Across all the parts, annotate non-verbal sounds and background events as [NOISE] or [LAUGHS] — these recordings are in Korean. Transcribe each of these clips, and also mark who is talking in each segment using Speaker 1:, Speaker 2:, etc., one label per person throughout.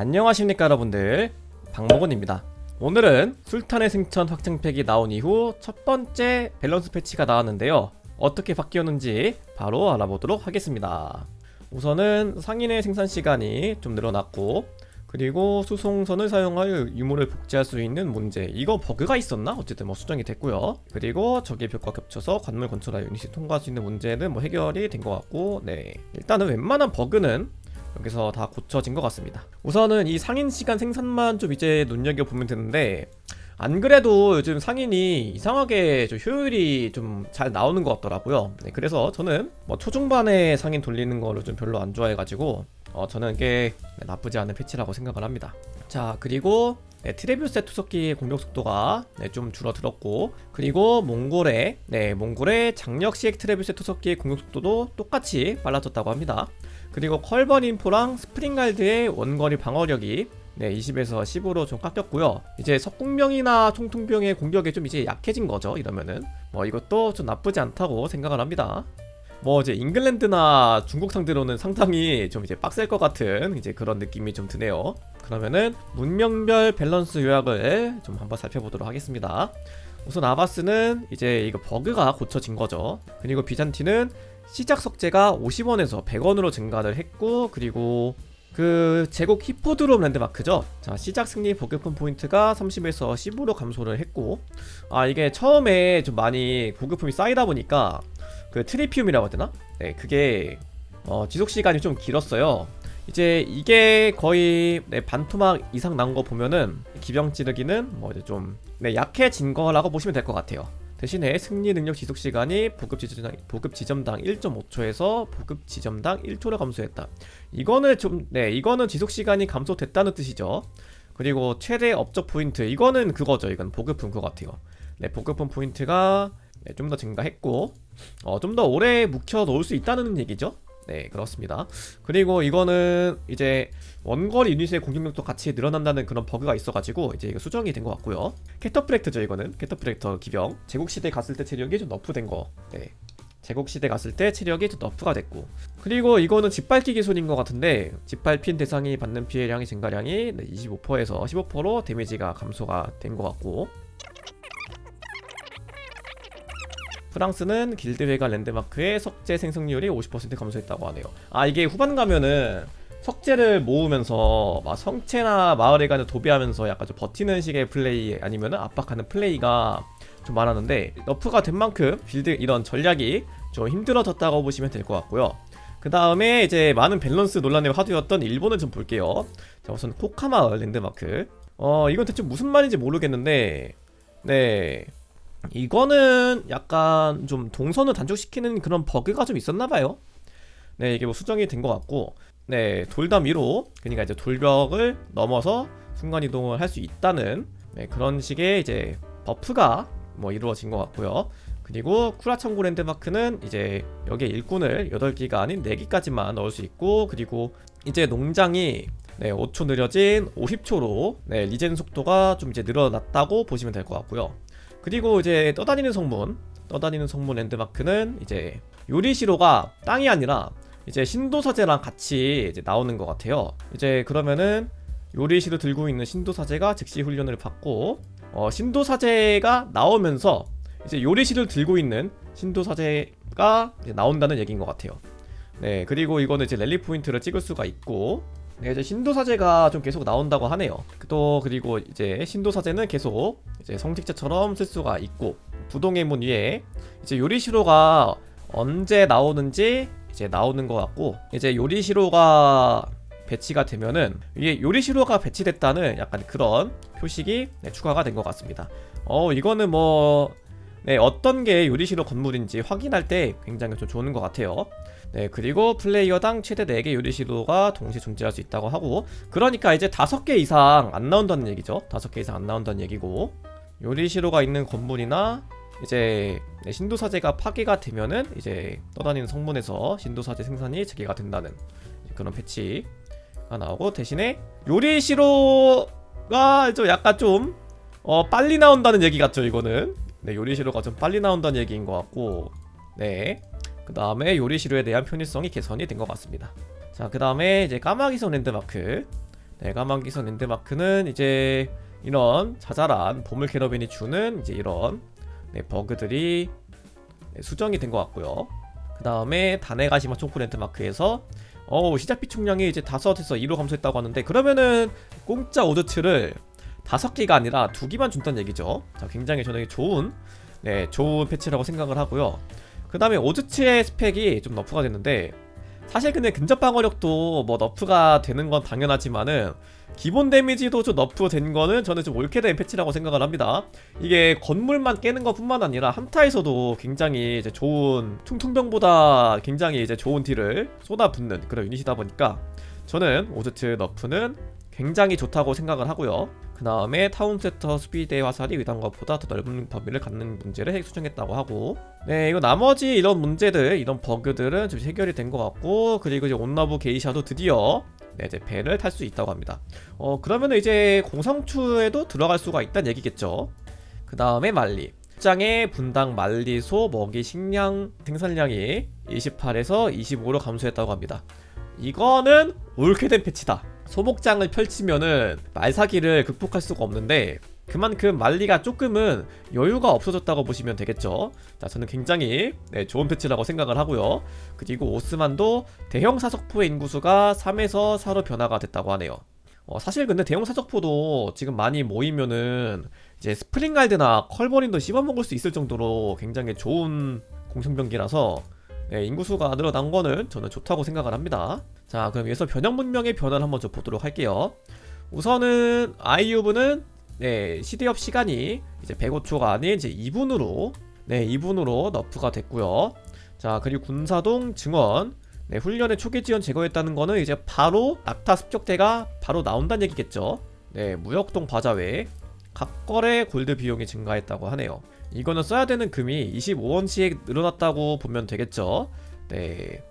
Speaker 1: 안녕하십니까 여러분들. 박목원입니다. 오늘은 술탄의 승천 확장팩이 나온 이후 첫 번째 밸런스 패치가 나왔는데요. 어떻게 바뀌었는지 바로 알아보도록 하겠습니다. 우선은 상인의 생산 시간이 좀 늘어났고 그리고 수송선을 사용하여 유물을 복제할 수 있는 문제. 이거 버그가 있었나? 어쨌든 뭐 수정이 됐고요. 그리고 적의 벽과 겹쳐서 관물 건설하여 유닛이 통과할 수 있는 문제는 뭐 해결이 된 것 같고 네. 일단은 웬만한 버그는 여기서 다 고쳐진 것 같습니다. 우선은 이 상인 시간 생산만 좀 이제 눈여겨 보면 되는데 안 그래도 요즘 상인이 이상하게 좀 효율이 좀 잘 나오는 것 같더라고요. 네, 그래서 저는 뭐 초중반에 상인 돌리는 거를 좀 별로 안 좋아해가지고 어, 저는 네, 나쁘지 않은 패치라고 생각을 합니다. 자 그리고 네, 트레비우스의 투석기의 공격 속도가 네, 좀 줄어들었고 그리고 몽골의 네 몽골의 장력식 트레비우스의 투석기의 공격 속도도 똑같이 빨라졌다고 합니다. 그리고 컬번 인포랑 스프링갈드의 원거리 방어력이 네, 20에서 10으로 좀 깎였고요. 이제 석궁병이나 총통병의 공격이 좀 이제 약해진 거죠. 이러면은 뭐 이것도 좀 나쁘지 않다고 생각을 합니다. 뭐 이제 잉글랜드나 중국 상대로는 상당히 좀 이제 빡셀 것 같은 이제 그런 느낌이 좀 드네요. 그러면은 문명별 밸런스 요약을 좀 한번 살펴보도록 하겠습니다. 우선 아바스는 이제 이거 버그가 고쳐진 거죠. 그리고 비잔티는 시작 석재가 50원에서 100원으로 증가를 했고 그리고 그 제국 히포드롬 랜드마크죠. 자 시작 승리 보급품 포인트가 30에서 15로 감소를 했고 아 이게 처음에 좀 많이 보급품이 쌓이다 보니까 그 트리피움이라고 해야 되나? 네 그게 어, 지속 시간이 좀 길었어요. 이제 이게 거의 네, 반토막 이상 나온 거 보면은 기병 찌르기는 뭐 이제 좀 네, 약해진 거라고 보시면 될 것 같아요. 대신에 승리 능력 지속 시간이 보급 지점당 보급 지점당 1.5초에서 보급 지점당 1초로 감소했다. 이거는 좀 네, 이거는 지속 시간이 감소됐다는 뜻이죠. 그리고 최대 업적 포인트 이거는 그거죠. 이건 보급품 그거 같아요. 네, 보급품 포인트가 네, 좀 더 증가했고 어, 좀 더 오래 묵혀 놓을 수 있다는 얘기죠. 네, 그렇습니다. 그리고 이거는 이제 원거리 유닛의 공격력도 같이 늘어난다는 그런 버그가 있어가지고 이제 수정이 된 것 같고요. 캐터프렉터죠 이거는 캐터프렉터 기병 제국 시대 갔을 때 체력이 좀 너프된 거. 네. 제국 시대 갔을 때 체력이 좀 너프가 됐고 그리고 이거는 짓밟기 기술인 것 같은데 짓밟힌 대상이 받는 피해량의 증가량이 25%에서 15%로 데미지가 감소가 된 것 같고 프랑스는 길드회가 랜드마크의 석재 생성률이 50% 감소했다고 하네요. 아 이게 후반 가면은 석재를 모으면서 막 성체나 마을에 가는 도배하면서 약간 좀 버티는 식의 플레이 아니면은 압박하는 플레이가 좀 많았는데 너프가 된 만큼 빌드 이런 전략이 좀 힘들어졌다고 보시면 될 것 같고요. 그 다음에 이제 많은 밸런스 논란의 화두였던 일본을 좀 볼게요. 자 우선 코카마을 랜드마크. 어 이건 대체 무슨 말인지 모르겠는데 네 이거는 약간 좀 동선을 단축시키는 그런 버그가 좀 있었나봐요. 네, 이게 뭐 수정이 된 것 같고, 네, 돌담 위로, 그러니까 이제 돌벽을 넘어서 순간 이동을 할 수 있다는 네, 그런 식의 이제 버프가 뭐 이루어진 것 같고요. 그리고 쿠라창고 랜드마크는 이제 여기에 일꾼을 8기가 아닌 4기까지만 넣을 수 있고, 그리고 이제 농장이 네, 5초 느려진 50초로 네, 리젠 속도가 좀 이제 늘어났다고 보시면 될 것 같고요. 그리고 이제 떠다니는 성문 떠다니는 성문 랜드마크는 이제 요리시로가 땅이 아니라 이제 신도사제랑 같이 이제 나오는 것 같아요. 이제 그러면은 요리시로 들고 있는 신도사제가 즉시 훈련을 받고 어, 신도사제가 나오면서 이제 요리시를 들고 있는 신도사제가 나온다는 얘기인 것 같아요. 네 그리고 이거는 이제 랠리 포인트를 찍을 수가 있고 네, 이제 신도사제가 좀 계속 나온다고 하네요. 또 그리고 이제 신도사제는 계속 이제 성직자처럼 쓸 수가 있고 부동의 문 위에 이제 요리시로가 언제 나오는지 이제 나오는 것 같고 이제 요리시로가 배치가 되면은 이게 요리시로가 배치됐다는 약간 그런 표식이 네, 추가가 된 것 같습니다. 어 이거는 뭐 네, 어떤 게 요리시로 건물인지 확인할 때 굉장히 좀 좋은 것 같아요. 네, 그리고 플레이어당 최대 4개 요리시로가 동시에 존재할 수 있다고 하고 그러니까 이제 5개 이상 안 나온다는 얘기죠. 5개 이상 안 나온다는 얘기고 요리시로가 있는 건물이나 이제 네, 신도사제가 파괴가 되면은 이제 떠다니는 성문에서 신도사제 생산이 재개가 된다는 그런 패치가 나오고 대신에 요리시로가 좀 약간 좀 어, 빨리 나온다는 얘기 같죠 이거는 네 요리시로가 좀 빨리 나온다는 얘기인 것 같고 네 그 다음에 요리시로에 대한 편의성이 개선이 된 것 같습니다. 자, 그 다음에 이제 까마귀성 랜드마크. 네, 까만기선 랜드마크는 이제 이런 자잘한 보물 캐러빈이 주는 이제 이런 네, 버그들이 네, 수정이 된 것 같고요. 그 다음에 다네가시마 초코 랜드마크에서 어 시작비 총량이 이제 다섯에서 2로 감소했다고 하는데 그러면은 공짜 오드츠를 다섯 개가 아니라 두 개만 준다는 얘기죠. 자, 굉장히 저는 좋은 네 좋은 패치라고 생각을 하고요. 그 다음에 오즈츠의 스펙이 좀 너프가 됐는데 사실 근데 근접 방어력도 뭐 너프가 되는 건 당연하지만은 기본 데미지도 좀 너프 된 거는 저는 좀 옳게 된 패치라고 생각을 합니다. 이게 건물만 깨는 것 뿐만 아니라 한타에서도 굉장히 이제 좋은 퉁퉁병보다 굉장히 이제 좋은 딜을 쏟아붓는 그런 유닛이다 보니까 저는 오즈츠 너프는 굉장히 좋다고 생각을 하고요. 그 다음에 타운세터 수비대 화살이 의도한 것보다 더 넓은 범위를 갖는 문제를 수정했다고 하고 네 이거 나머지 이런 문제들 이런 버그들은 좀 해결이 된 것 같고 그리고 이제 온나부 게이샤도 드디어 네, 이제 배를 탈 수 있다고 합니다. 어 그러면 이제 공성추에도 들어갈 수가 있다는 얘기겠죠. 그 다음에 말리. 장의 분당 말리소 먹이 식량 생산량이 28에서 25로 감소했다고 합니다. 이거는 옳게 된 패치다. 소목장을 펼치면은 말사기를 극복할 수가 없는데 그만큼 말리가 조금은 여유가 없어졌다고 보시면 되겠죠. 자, 저는 굉장히 네, 좋은 패치라고 생각을 하고요. 그리고 오스만도 대형 사석포의 인구수가 3에서 4로 변화가 됐다고 하네요. 어, 사실 근데 대형 사석포도 지금 많이 모이면은 이제 스프링갈드나 컬버린도 씹어먹을 수 있을 정도로 굉장히 좋은 공성병기라서 네, 인구수가 늘어난 거는 저는 좋다고 생각을 합니다. 자, 그럼 여기서 변형 문명의 변화를 한번 좀 보도록 할게요. 우선은 아이유브는 네, 시대업 시간이 이제 105초가 아닌 이제 2분으로 네, 2분으로 너프가 됐고요. 자, 그리고 군사동 증원 네, 훈련의 초기 지원 제거했다는 거는 이제 바로 낙타 습격대가 바로 나온다는 얘기겠죠. 네, 무역동 바자회 각거래 골드 비용이 증가했다고 하네요. 이거는 써야 되는 금이 25원씩 늘어났다고 보면 되겠죠. 네.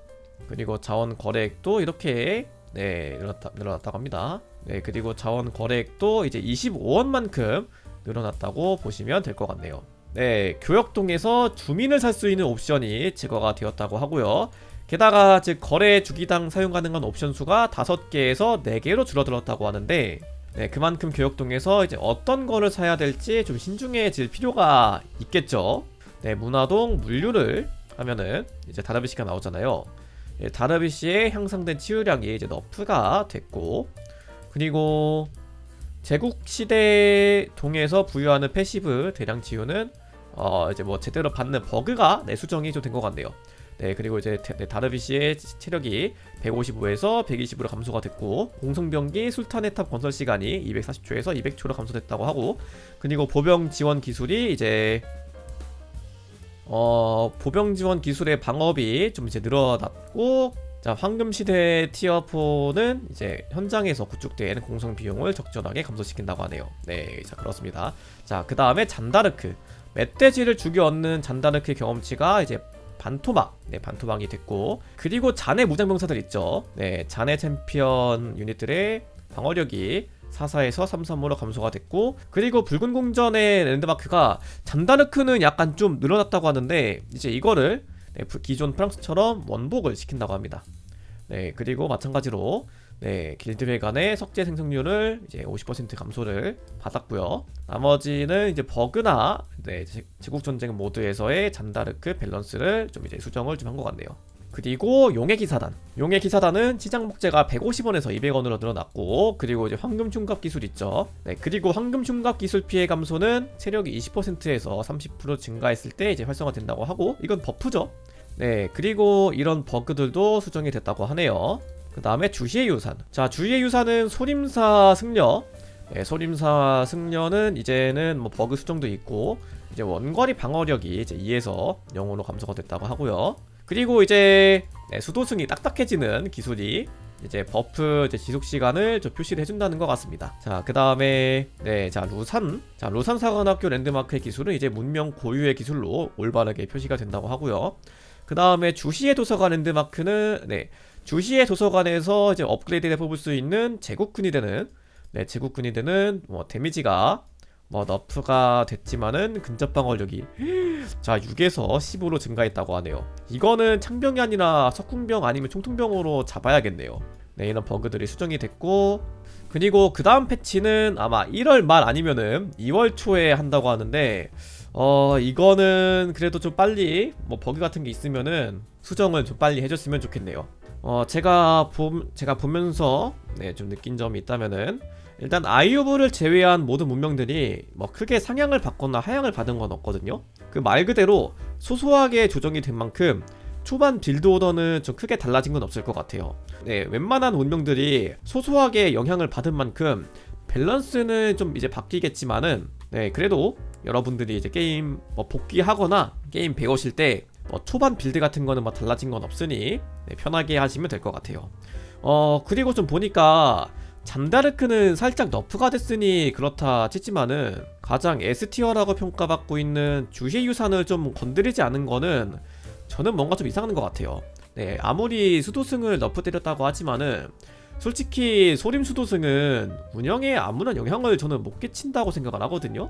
Speaker 1: 그리고 자원 거래액도 이렇게 네, 늘어났다, 늘어났다고 합니다. 네, 그리고 자원 거래액도 이제 25원만큼 늘어났다고 보시면 될 것 같네요. 네, 교역동에서 주민을 살 수 있는 옵션이 제거가 되었다고 하고요. 게다가 즉 거래 주기당 사용 가능한 옵션 수가 5개에서 4개로 줄어들었다고 하는데 네, 그만큼 교역동에서 이제 어떤 거를 사야 될지 좀 신중해질 필요가 있겠죠. 네, 문화동 물류를 하면은 이제 다르비시가 나오잖아요. 예, 다르비시에 향상된 치유량이 이제 너프가 됐고 그리고 제국 시대 동에서 부여하는 패시브 대량 치유는 어 이제 뭐 제대로 받는 버그가 네, 수정이 좀 된 것 같네요. 네 그리고 이제 네, 다르비시의 체력이 155에서 120으로 감소가 됐고 공성병기 술탄의 탑 건설 시간이 240초에서 200초로 감소됐다고 하고 그리고 보병 지원 기술이 이제 어 보병 지원 기술의 방업이 좀 이제 늘어났고 자 황금 시대 티어 4는 이제 현장에서 구축된 공성 비용을 적절하게 감소시킨다고 하네요. 네, 자 그렇습니다. 자 그 다음에 잔다르크 멧돼지를 죽여 얻는 잔다르크의 경험치가 이제 반토막, 네 반토막이 됐고 그리고 잔해 무장병사들 있죠. 네 잔해 챔피언 유닛들의 방어력이 44에서 33으로 감소가 됐고 그리고 붉은 궁전의 랜드마크가 잔다르크는 약간 좀 늘어났다고 하는데 이제 이거를 네, 부- 기존 프랑스처럼 원복을 시킨다고 합니다. 네 그리고 마찬가지로 네 길드회 간의 석재 생성률을 이제 50% 감소를 받았고요. 나머지는 이제 버그나 네 제- 제국 전쟁 모드에서의 잔다르크 밸런스를 좀 이제 수정을 좀 한 것 같네요. 그리고 용의 기사단. 용의 기사단은 시장 목재가 150원에서 200원으로 늘어났고 그리고 이제 황금 충갑 기술 있죠. 네, 그리고 황금 충갑 기술 피해 감소는 체력이 20%에서 30% 증가했을 때 이제 활성화된다고 하고 이건 버프죠. 네, 그리고 이런 버그들도 수정이 됐다고 하네요. 그 다음에 주시의 유산. 자, 주시의 유산은 소림사 승려. 네, 소림사 승려는 이제는 뭐 버그 수정도 있고 이제 원거리 방어력이 이제 2에서 0으로 감소가 됐다고 하고요. 그리고 이제 네, 수도승이 딱딱해지는 기술이 이제 버프 이제 지속 시간을 좀 표시를 해준다는 것 같습니다. 자, 그 다음에 네, 자 루산, 자 루산 사관학교 랜드마크의 기술은 이제 문명 고유의 기술로 올바르게 표시가 된다고 하고요. 그 다음에 주시의 도서관 랜드마크는 네, 주시의 도서관에서 이제 업그레이드해 뽑을 수 있는 제국군이 되는 네, 제국군이 되는 뭐 데미지가 뭐 너프가 됐지만은 근접 방어력이 [GASPS] 자 6에서 15로 증가했다고 하네요. 이거는 창병이 아니라 석궁병 아니면 총통병으로 잡아야겠네요. 네, 이런 버그들이 수정이 됐고 그리고 그 다음 패치는 아마 1월 말 아니면은 2월 초에 한다고 하는데 어 이거는 그래도 좀 빨리 뭐 버그 같은 게 있으면은 수정을 좀 빨리 해줬으면 좋겠네요. 어 제가 봄 제가 보면서 네 좀 느낀 점이 있다면은 일단 아이오브를 제외한 모든 문명들이 뭐 크게 상향을 받거나 하향을 받은 건 없거든요. 그 말 그대로 소소하게 조정이 된 만큼 초반 빌드 오더는 좀 크게 달라진 건 없을 것 같아요. 네, 웬만한 운명들이 소소하게 영향을 받은 만큼 밸런스는 좀 이제 바뀌겠지만은 네, 그래도 여러분들이 이제 게임 뭐 복귀하거나 게임 배우실 때 뭐 초반 빌드 같은 거는 뭐 달라진 건 없으니 네, 편하게 하시면 될 것 같아요. 어, 그리고 좀 보니까 잔다르크는 살짝 너프가 됐으니 그렇다 치지만은 가장 S티어라고 평가받고 있는 주희 유산을 좀 건드리지 않은 거는 저는 뭔가 좀 이상한 것 같아요. 네, 아무리 수도승을 너프 때렸다고 하지만은 솔직히 소림 수도승은 운영에 아무런 영향을 저는 못 끼친다고 생각을 하거든요.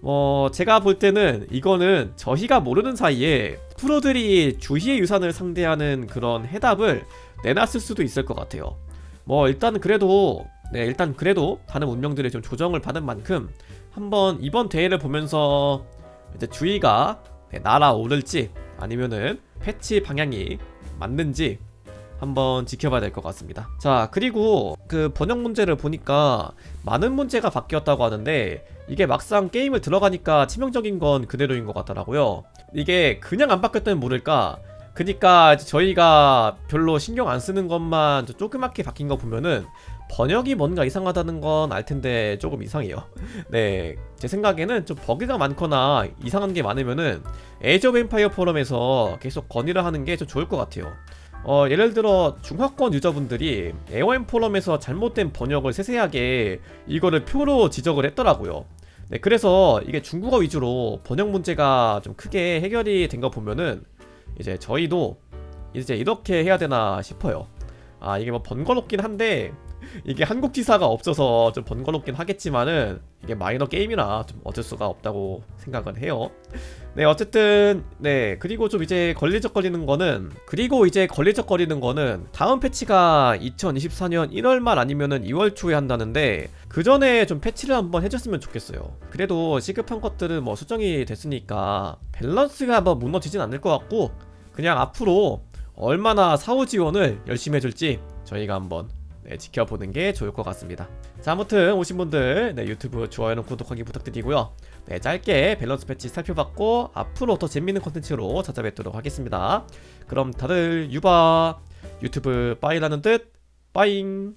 Speaker 1: 뭐 제가 볼 때는 이거는 저희가 모르는 사이에 프로들이 주희의 유산을 상대하는 그런 해답을 내놨을 수도 있을 것 같아요. 뭐 일단 그래도 네 일단 그래도 다른 운명들이 좀 조정을 받은 만큼 한번 이번 대회를 보면서 이제 주의가 네, 날아오를지 아니면은 패치 방향이 맞는지 한번 지켜봐야 될 것 같습니다. 자, 그리고 그 번역 문제를 보니까 많은 문제가 바뀌었다고 하는데 이게 막상 게임을 들어가니까 치명적인 건 그대로인 것 같더라고요. 이게 그냥 안 바뀌었다면 모를까. 그니까 저희가 별로 신경 안 쓰는 것만 좀 조그맣게 바뀐 거 보면은 번역이 뭔가 이상하다는 건 알 텐데 조금 이상해요. [LAUGHS] 네, 제 생각에는 좀 버그가 많거나 이상한 게 많으면은 에이지 오브 엠파이어 포럼에서 계속 건의를 하는 게 좀 좋을 것 같아요. 어, 예를 들어 중화권 유저분들이 에어엠 포럼에서 잘못된 번역을 세세하게 이거를 표로 지적을 했더라고요. 네, 그래서 이게 중국어 위주로 번역 문제가 좀 크게 해결이 된 거 보면은 이제 저희도 이제 이렇게 해야 되나 싶어요. 아, 이게 뭐 번거롭긴 한데 이게 한국 지사가 없어서 좀 번거롭긴 하겠지만은 이게 마이너 게임이라 좀 어쩔 수가 없다고 생각을 해요. 네, 어쨌든 네 그리고 좀 이제 걸리적거리는 거는 그리고 이제 걸리적거리는 거는 다음 패치가 2024년 1월 말 아니면은 2월 초에 한다는데 그 전에 좀 패치를 한번 해줬으면 좋겠어요. 그래도 시급한 것들은 뭐 수정이 됐으니까 밸런스가 뭐 무너지진 않을 것 같고 그냥 앞으로 얼마나 사후 지원을 열심히 해줄지 저희가 한번 네, 지켜보는 게 좋을 것 같습니다. 자, 아무튼 오신 분들 네, 유튜브 좋아요는 구독하기 부탁드리고요. 네, 짧게 밸런스 패치 살펴봤고 앞으로 더 재밌는 컨텐츠로 찾아뵙도록 하겠습니다. 그럼 다들 유바 유튜브 빠이라는 뜻 빠잉